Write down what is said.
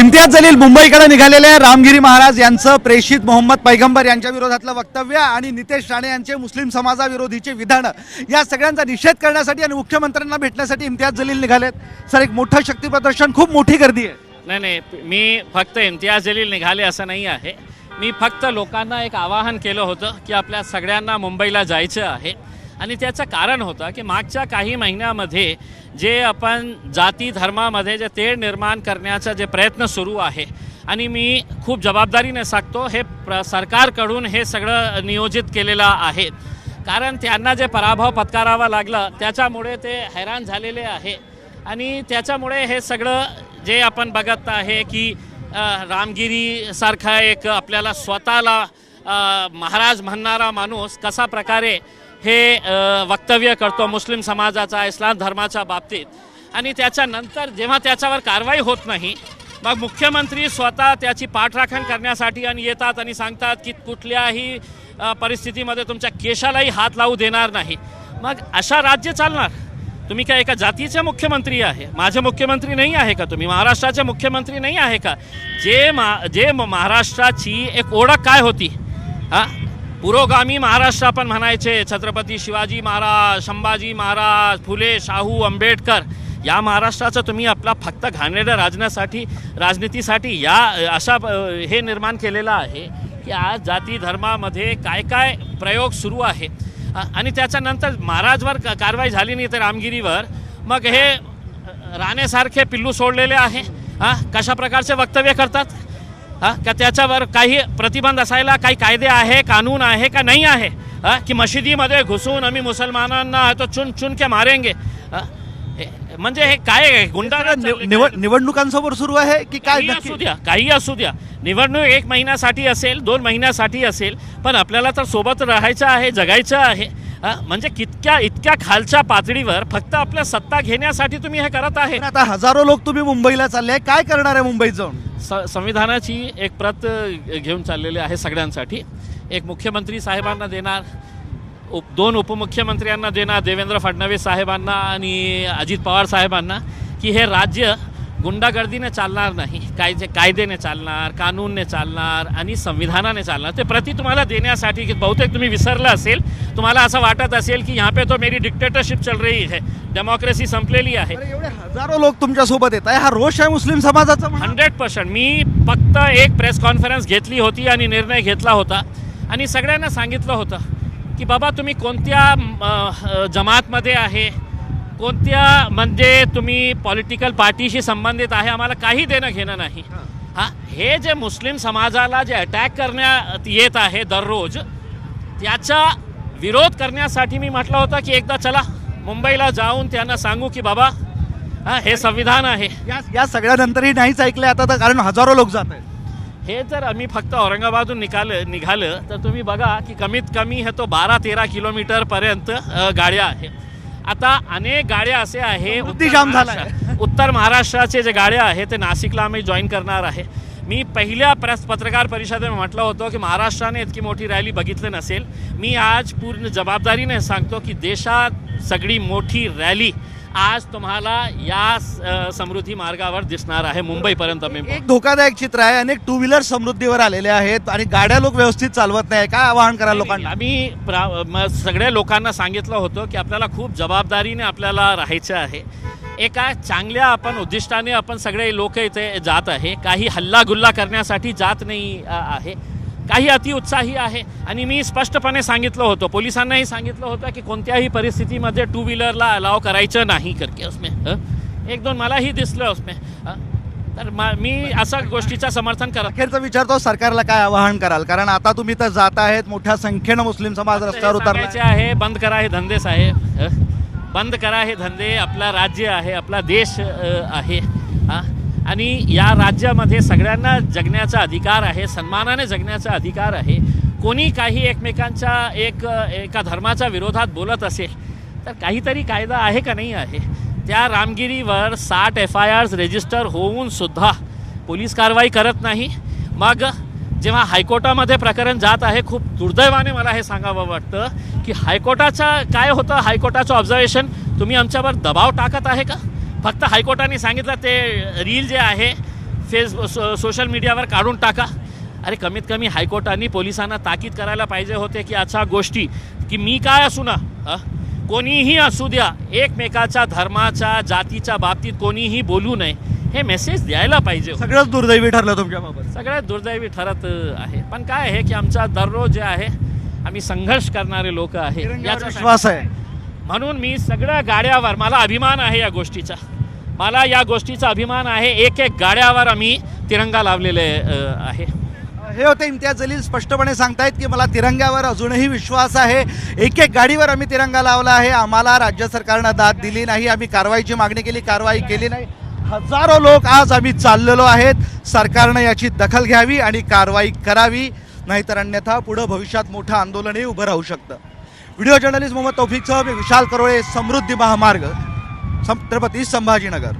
इम्तियाज जलील मुंबईकडे निघालेले रामगिरी महाराज यांचं प्रेषित मोहम्मद पैगंबर यांच्या विरोधातलं वक्तव्य आणि नितेश राणे यांचे मुस्लिम समाजाविरोधीचे विधानं. या सगळ्यांचा निषेध करण्यासाठी आणि मुख्यमंत्र्यांना भेटण्यासाठी इम्तियाज जलील निघालेत. सर एक मोठं शक्ती प्रदर्शन खूप मोठी गर्दी आहे. नाही नाही मी फक्त इम्तियाज जलील निघाले असं नाही आहे. मी फक्त लोकांना एक आवाहन केलं होतं की आपल्या सगळ्यांना मुंबईला जायचं आहे. आणि त्याचं कारण होतं की मागच्या काही महिन्यामध्ये जे आपण जाती धर्मामध्ये जे तेढ निर्माण करण्याचा जे प्रयत्न सुरू आहे. आणि मी खूप जबाबदारीने सांगतो हे प्र सरकारकडून हे सगळं नियोजित केलेलं आहे. कारण त्यांना जे पराभव पत्करावा लागला त्याच्यामुळे ते हैराण झालेले आहे. आणि त्याच्यामुळे हे सगळं जे आपण बघत आहे की रामगिरीसारखा एक आपल्याला स्वतःला महाराज म्हणणारा माणूस कसा प्रकारे हे वक्तव्य करतो मुस्लिम समाजाचा इस्लाम धर्माच्या बाबतीत. आणि त्याच्यानंतर जेव्हा त्याच्यावर कारवाई होत नाही मग मुख्यमंत्री स्वतः त्याची पाठराखण करण्यासाठी आणि येतात आणि सांगतात की कुठल्याही परिस्थितीमध्ये तुमच्या केशालाही हात लावू देणार नाही. मग अशा राज्य चालणार? तुम्ही काय एका जातीचे मुख्यमंत्री आहे? माझे मुख्यमंत्री नाही आहे का तुम्ही? महाराष्ट्राचे मुख्यमंत्री नाही आहे का? जे मा जे म- महाराष्ट्राची एक ओळख काय होती? हां? पुरोगामी महाराष्ट्र आपण म्हणायचे. छत्रपती शिवाजी महाराज संभाजी महाराज फुले शाहू आंबेडकर या महाराष्ट्राचं तुम्ही आपला फक्त घाणेरड्या राजण्यासाठी राजनीतीसाठी या अशा हे निर्माण केलेलं आहे की आज जाती धर्मामध्ये काय काय प्रयोग सुरू आहे. आणि त्याच्यानंतर महाराजवर क- कारवाई झाली नाही तर रामगिरीवर. मग हे राणेसारखे पिल्लू सोडलेले आहे. हां कशा प्रकारचे वक्तव्य करतात? हां? का त्याच्यावर काही प्रतिबंध असायला काही कायदे आहे कानून आहे का नाही आहे? हां? की मशिदीमध्ये घुसून आम्ही मुसलमानांना तो चुन चुन के मारेंगे? म्हणजे हे काय आहे. निवडणुकांसमोर सुरू आहे की काय असू द्या काही असू द्या. निवडणूक एक महिन्यासाठी असेल दोन महिन्यासाठी असेल पण आपल्याला तर सोबत राहायचं आहे जगायचं आहे. म्हणजे कितक्या इतक्या खालच्या पातळीवर फक्त आपल्या सत्ता घेण्यासाठी तुम्ही हे करत आहे? पण आता हजारो लोक तुम्ही मुंबईला चालले आहे काय करणार आहे मुंबईत जाऊन स- संविधानाची एक प्रत घेऊन चाललेली आहे सगळ्यांसाठी. एक मुख्यमंत्री साहेबांना देणार उप दोन उपमुख्यमंत्र्यांना देणार देवेंद्र फडणवीस साहेबांना आणि अजित पवार साहेबांना की हे राज्य गुंडागर्दीने चालणार नाही कायदे कायद्याने चालणार कानूनने चालणार आणि संविधानाने चालणार. ते प्रति तुम्हाला देण्यासाठी की बहुतेक तुम्ही विसरलं असेल तुम्हाला असं वाटत असेल की यहाँ पे तो मेरी डिक्टेटरशिप चल रही है डेमोक्रेसी संपलेली आहे. एवढे हजारो लोक तुमच्यासोबत येत आहे हा रोष आहे मुस्लिम समाजाचा. Hundred percent. मी फक्त एक प्रेस कॉन्फरन्स घेतली होती आणि निर्णय घेतला होता. आणि सगळ्यांना सांगितलं होतं की बाबा तुम्ही कोणत्या जमातमध्ये आहे? कोणत्या म्हणजे तुम्ही पॉलिटिकल पार्टीशी संबंधित आहे आम्हाला काही देणं घेणं नाही. हां. हे जे मुस्लिम समाजाला जे अटॅक करण्यात येत आहे दररोज त्याचा विरोध करण्यासाठी मी म्हटलं होतं की एकदा चला मुंबईला जाऊन त्यांना सांगू की बाबा हां हे संविधान आहे. या या सगळ्यानंतरही नाहीच ऐकलंय आता तर कारण हजारो लोक जात आहेत. हे जर आम्ही फक्त औरंगाबादहून निघालं निघालं तर तुम्ही बघा की कमीत कमी हे तो बारा तेरा किलोमीटरपर्यंत गाड्या आहे आता अनेक गाड्या असे आहे. उत्तर महाराष्ट्राचे जे गाड्या आहे ते नाशिकला आम्ही जॉईन करणार आहे. मी पहिल्या प्रेस पत्रकार परिषदेत म्हटलं होतं की महाराष्ट्राने इतकी मोठी रॅली बघितली नसेल. मी आज पूर्ण जबाबदारीने सांगतो की देशात सगळी मोठी रॅली आज तुम्हाला या समृद्धी मार्गावर दिसणार आहे. मुंबईपर्यंत मी एक धोकादायक चित्र आहे. अनेक टू व्हीलर समृद्धीवर आलेले आहेत आणि गाड्या लोक व्यवस्थित चालवत नाही. काय आवाहन कराल लोकांना? आम्ही सगळ्या लोकांना सांगितलं होतं की आपल्याला खूप जबाबदारीने आपल्याला राहायचं आहे. एका चांगल्या आपण उद्दिष्टाने आपण सगळे लोक इथे जात आहे. काही हल्ला गुल्ला करण्यासाठी जात नाही आहे. काही अतिउत्साही आहे आणि मी स्पष्टपणे सांगितलं होतं पोलिसांनाही सांगितलं होतं की कोणत्याही परिस्थितीमध्ये टू व्हीलरला अलाव करायचं नाही करके उसमें? एक दोन मलाही दिसलं उसमें? तर मा- मी असं गोष्टीचं समर्थन करत अखेरचं विचारतो सरकारला काय आवाहन कराल कारण आता तुम्ही तर जात आहेत मोठ्या संख्येनं मुस्लिम समाज रस्त्यावर उतरला आहे बंद करा हे धंदे साहेब? बंद करा हे धंदे आपला राज्य आहे आपला देश आहे हा आणि या राज्यामध्ये सगळ्यांना जगण्याचा अधिकार आहे सन्मानाने जगण्याचा अधिकार आहे. कोणी काही एकमेकांच्या एक एका धर्माच्या विरोधात बोलत असेल तर काहीतरी कायदा आहे का नाही आहे? त्या रामगिरीवर साठ एफ आय आर्स रेजिस्टर होऊन सुद्धा पोलीस कारवाई करत नाही. मग जेव्हा हायकोर्टामध्ये प्रकरण जात आहे खूप दुर्दैवाने मला हे सांगावं वाटतं की हायकोर्टाचं काय होतं हायकोर्टाचं ऑब्झर्वेशन तुम्ही आमच्यावर दबाव टाकत आहे का? फक्त हायकोर्टाने सांगितलं ते रील जे आहे फेस सो सोशल मीडियावर काढून टाका. अरे कमीत कमी हायकोर्टाने पोलिसांना ताकीद करायला पाहिजे होते की अशा गोष्टी. की मी काय असू ना? कोणीही असू द्या एकमेकाच्या धर्माच्या जातीच्या बाबतीत कोणीही बोलू नये. हे मेसेज द्यायला पाहिजे. सगळंच दुर्दैवी ठरलं तुमच्याबाबत सगळ्यात दुर्दैवी ठरत आहे. पण काय आहे की आमचा दररोज जे आहे आम्ही संघर्ष करणारे लोक आहे. याचा विश्वास आहे. म्हणून मी सगळ्या गाड्यावर मला अभिमान आहे या गोष्टीचा. मला या गोष्टीचा अभिमान आहे. एक एक गाड्यावर आम्ही तिरंगा लावलेले आहे. हे होते इम्तियाज जलील स्पष्टपणे सांगतायत की मला तिरंग्यावर अजूनही विश्वास आहे. एक एक गाडीवर आम्ही तिरंगा लावला आहे. आम्हाला राज्य सरकारनं दाद दिली नाही. आम्ही कारवाईची मागणी केली कारवाई केली नाही. हजारो लोक आज आम्ही चाललेलो आहेत. सरकारनं याची दखल घ्यावी आणि कारवाई करावी नाहीतर अन्यथा पुढं भविष्यात मोठं आंदोलनही उभं राहू शकतं. व्हिडिओ जर्नलिस्ट मोहम्मद तौफिकसह मी विशाल करोळे समृद्धी महामार्ग. छत्रपती संभाजीनगर.